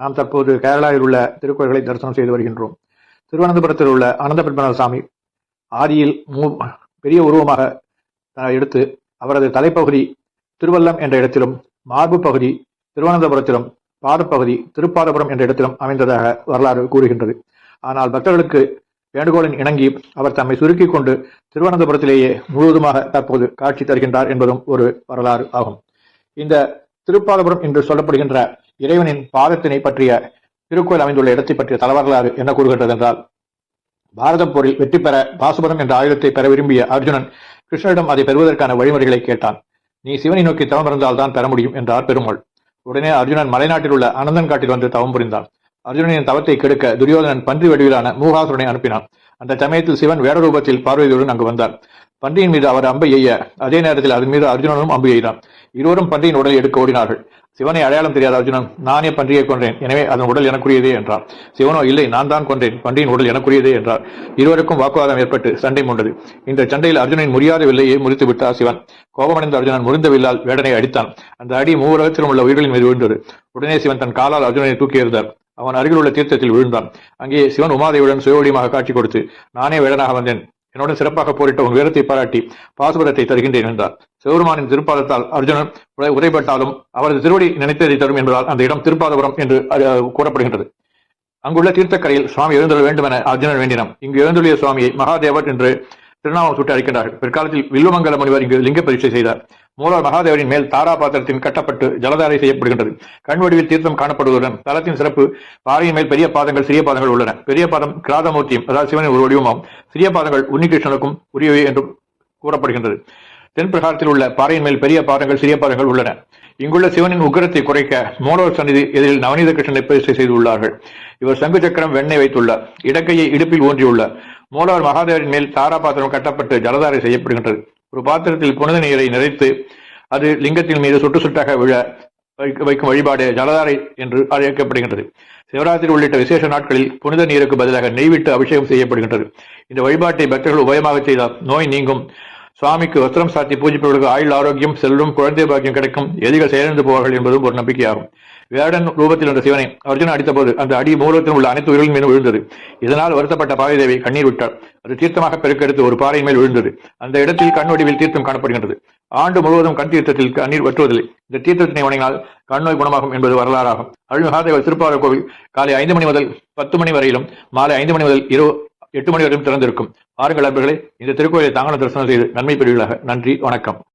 நாம் தற்போது கேரளாவில் உள்ள திருக்கோயில்களை தரிசனம் செய்து வருகின்றோம். திருவனந்தபுரத்தில் உள்ள அனந்த பத்மநாத சாமி ஆதியில் மூ பெரிய உருவமாக எடுத்து அவரது தலைப்பகுதி திருவல்லம் என்ற இடத்திலும் மார்பு பகுதி திருவனந்தபுரத்திலும் பாதப்பகுதி திருப்பாதபுரம் என்ற இடத்திலும் அமைந்ததாக வரலாறு கூறுகின்றது. ஆனால் பக்தர்களுக்கு வேண்டுகோளின் இணங்கி அவர் தம்மை சுருக்கிக் கொண்டு திருவனந்தபுரத்திலேயே முழுவதுமாக தற்போது காட்சி தருகின்றார் என்பதும் ஒரு வரலாறு ஆகும். இந்த திருப்பாதபுரம் என்று சொல்லப்படுகின்ற இறைவனின் பாதத்தினை பற்றிய திருக்கோயில் அமைந்துள்ள இடத்தை பற்றிய தலவரலாறு என்ன கூறுகின்றது என்றால் பாரத போரில் வெற்றி பெற பாசுபதம் என்ற ஆயுதத்தை பெற விரும்பிய அர்ஜுனன் கிருஷ்ணரிடம் அதை பெறுவதற்கான வழிமுறைகளை கேட்டான். நீ சிவனை நோக்கி தவம் இருந்தால் தான் பெற முடியும் என்றார் பெருமாள். உடனே அர்ஜுனன் மலைநாட்டில் உள்ள அனந்தன் காட்டில் வந்து தவம் புரிந்தான். அர்ஜுனனின் தவத்தை கெடுக்க துரியோதனன் பன்றி வடிவிலான மூகாசுரனை அனுப்பினான். அந்த சமயத்தில் சிவன் வேட ரூபத்தில் பார்வதியுடன் அங்கு வந்தார். பன்றியின் மீது அவர் அம்பை எய்ய அதே நேரத்தில் அதன் மீது அர்ஜுனனும் அம்பு எய்தான். இருவரும் பன்றியின் உடலை எடுக்க ஓடினார்கள். சிவனை அடையாளம் தெரியாத அர்ஜுனன் நானே பன்றியை கொன்றேன். எனவே அதன் உடல் எனக்குரியதே என்றார். சிவனோ இல்லை நான் தான் கொன்றேன். பன்றியின் உடல் எனக்குரியதே என்றார். இருவருக்கும் வாக்குவாதம் ஏற்பட்டு சண்டை மூண்டது. இந்த சண்டையில் அர்ஜுனன் முடியாத வில்லையை முறித்து விட்டார் சிவன். கோபமடைந்த அர்ஜுனன் முறிந்த வில்லால் வேடனை அடித்தான். அந்த அடி மூவரகத்திலும் உள்ள உயிர்களின் மீது விழுந்தது. உடனே சிவன் தன் காலால் அர்ஜுனனை தூக்கி எறிந்தார். அவன் அருகில் உள்ள தீர்த்தத்தில் விழுந்தான். அங்கே சிவன் உமாதேவியுடன் சுயவடியமாக காட்சி கொடுத்து நானே வேடனாக வந்தேன். என்னோட சிறப்பாக போரிட்ட உன் வீரத்தை பாராட்டி பாசுபதத்தை தருகின்றேன் என்றார். சிவபெருமானின் திருப்பாதத்தால் அர்ஜுனன் உதை- உதைப்பட்டாலும் அவரது திருவடி நினைத்ததை தரும் என்பதால் அந்த இடம் திருப்பாதபுரம் என்று அஹ், கூறப்படுகின்றது. அங்குள்ள தீர்த்தக்கரையில் சுவாமி எழுந்துள்ள வேண்டும் என அர்ஜுனன் வேண்டினான். இங்கு எழுந்துள்ள சுவாமியை மகாதேவர் என்று திருநாமம் சுட்டி அழைக்கின்றார்கள். பிற்காலத்தில் வில்லுமங்கல முனிவர் இங்கு லிங்க பரீட்சை செய்தார். மூலவர் மகாதேவரின் மேல் தாரா பாத்திரத்தின் கட்டப்பட்டு ஜலதாரை செய்யப்படுகின்றது. கண் வடிவில் தீர்த்தம் காணப்படுவதுடன் தலத்தின் சிறப்பு பாறையின் மேல் பெரிய பாதங்கள் சிறிய பாதங்கள் உள்ளன. பெரிய பாதம் கிராதமூர்த்தியும் அதாவது சிவனின் ஒரு வடிவமாகும். சிறிய பாதங்கள் உன்னிகிருஷ்ணனுக்கும் உரியவை என்று கூறப்படுகின்றது. தென் பிரகாரத்தில் உள்ள பாறையின் மேல் பெரிய பாதங்கள் சிறிய பாதங்கள் உள்ளன. இங்குள்ள சிவனின் உக்கிரத்தை குறைக்க மூலவர் சந்நிதி எதிரில் நவநீத கிருஷ்ணனை பிரதிஷ்டை செய்துள்ளார்கள். இவர் சங்கு சக்கரம் வெண்ணெய் வைத்துள்ளார். இடக்கையை இடுப்பில் ஊன்றியுள்ளார். மூலவர் மகாதேவரின் மேல் தாரா பாத்திரம் கட்டப்பட்டு ஜலதாரை செய்யப்படுகின்றது. ஒரு பாத்திரத்தில் புனித நீரை நிறைத்து அது லிங்கத்தின் மீது சுட்டு சுட்டாக விழ வைக்க- வைக்கும் வழிபாடு ஜலதாரை என்று அழைக்கப்படுகின்றது சிவராத்திரி உள்ளிட்ட விசேஷ நாட்களில் புனித நீருக்கு பதிலாக நெய் விட்டு அபிஷேகம் செய்யப்படுகின்றது. இந்த வழிபாட்டை பக்தர்கள் உபயமாக செய்தால் நோய் நீங்கும். சுவாமிக்கு வஸ்திரம் சாத்தி பூஜிப்பவர்களுக்கு ஆயுள் ஆரோக்கியம் செல்வம் குழந்தை பாக்கியம் கிடைக்கும். எதிகள் செயலிழந்து போவார்கள் என்பதும் ஒரு நம்பிக்கையாகும். வேடன் ரூபத்தில் இருந்த சிவனை அர்ஜுனன் அடித்தபோது அந்த அடி மூலத்தில் உள்ள அனைத்து உயிர்களும் மீது விழுந்தது. இதனால் வருத்தப்பட்ட பாவிதேவி கண்ணீர் விட்டார் அது தீர்த்தமாக பெருக்கெடுத்து ஒரு பாறையின் மேல் விழுந்தது. அந்த இடத்தில் கண் வடிவில் தீர்த்தம் காணப்படுகின்றது. ஆண்டு முழுவதும் கண் தீர்த்தத்தில் கண்ணீர் வற்றுவதில்லை. இந்த தீர்த்தத்தினை வணங்கினால் கண்ணோய் குணமாகும் என்பது வரலாறாகும். அருள்மகாதேவர் திருப்பாளர் கோவில் காலை ஐந்து மணி முதல் பத்து மணி வரையிலும் மாலை ஐந்து மணி முதல் இரவு எட்டு மணி வரையும் திறந்திருக்கும். பாருங்கள் அன்பர்களே இந்த திருக்கோயிலை தாங்களும் தரிசனம் செய்து நன்மை பெறுவீர்களாக. நன்றி வணக்கம்.